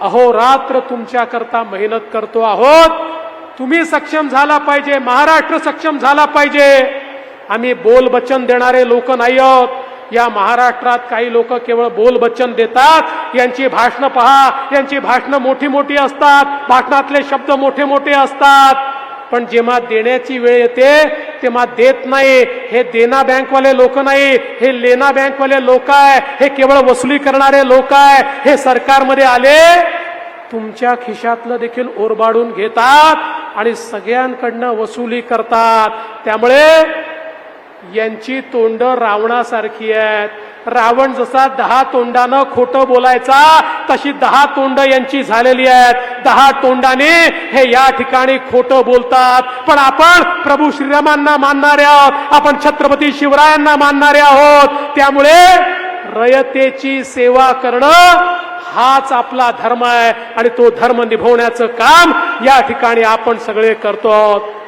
अहोरात्र तुमच्या करता मेहनत करतो आहोत. तुम्ही सक्षम झाला पाहिजे महाराष्ट्र सक्षम झाला पाहिजे. आम्ही बोल देणारे लोक नाही आहोत या महाराष्ट्रात काही लोक केवळ बोल देतात. यांची भाषणं पहा. यांची भाषणं मोठी मोठी असतात. भाषणातले शब्द मोठे मोठे असतात. पण जेव्हा देण्याची वेळ येते तेव्हा देत नाही. हे देना बँकवाले लोक नाही. हे लेना बँकवाले लोक आहे. हे केवळ वसुली करणारे लोक आहे. हे सरकारमध्ये आले तुमच्या खिशातलं देखील ओरबाडून घेतात आणि सगळ्यांकडनं वसुली करतात. त्यामुळे यांची तोंड रावणासारखी आहेत. रावण जसा दहा तोंडानं खोटं बोलायचा तशी दहा तोंड यांची झालेली आहेत. दहा तोंडाने हे या ठिकाणी खोटं बोलतात. पण आपण प्रभू श्रीरामांना मानणारे आहोत. आपण छत्रपती शिवरायांना मानणारे आहोत. त्यामुळे रयतेची सेवा करणं हाच आपला धर्म आहे. आणि तो धर्म निभवण्याचं काम या ठिकाणी आपण सगळे करतो आहोत.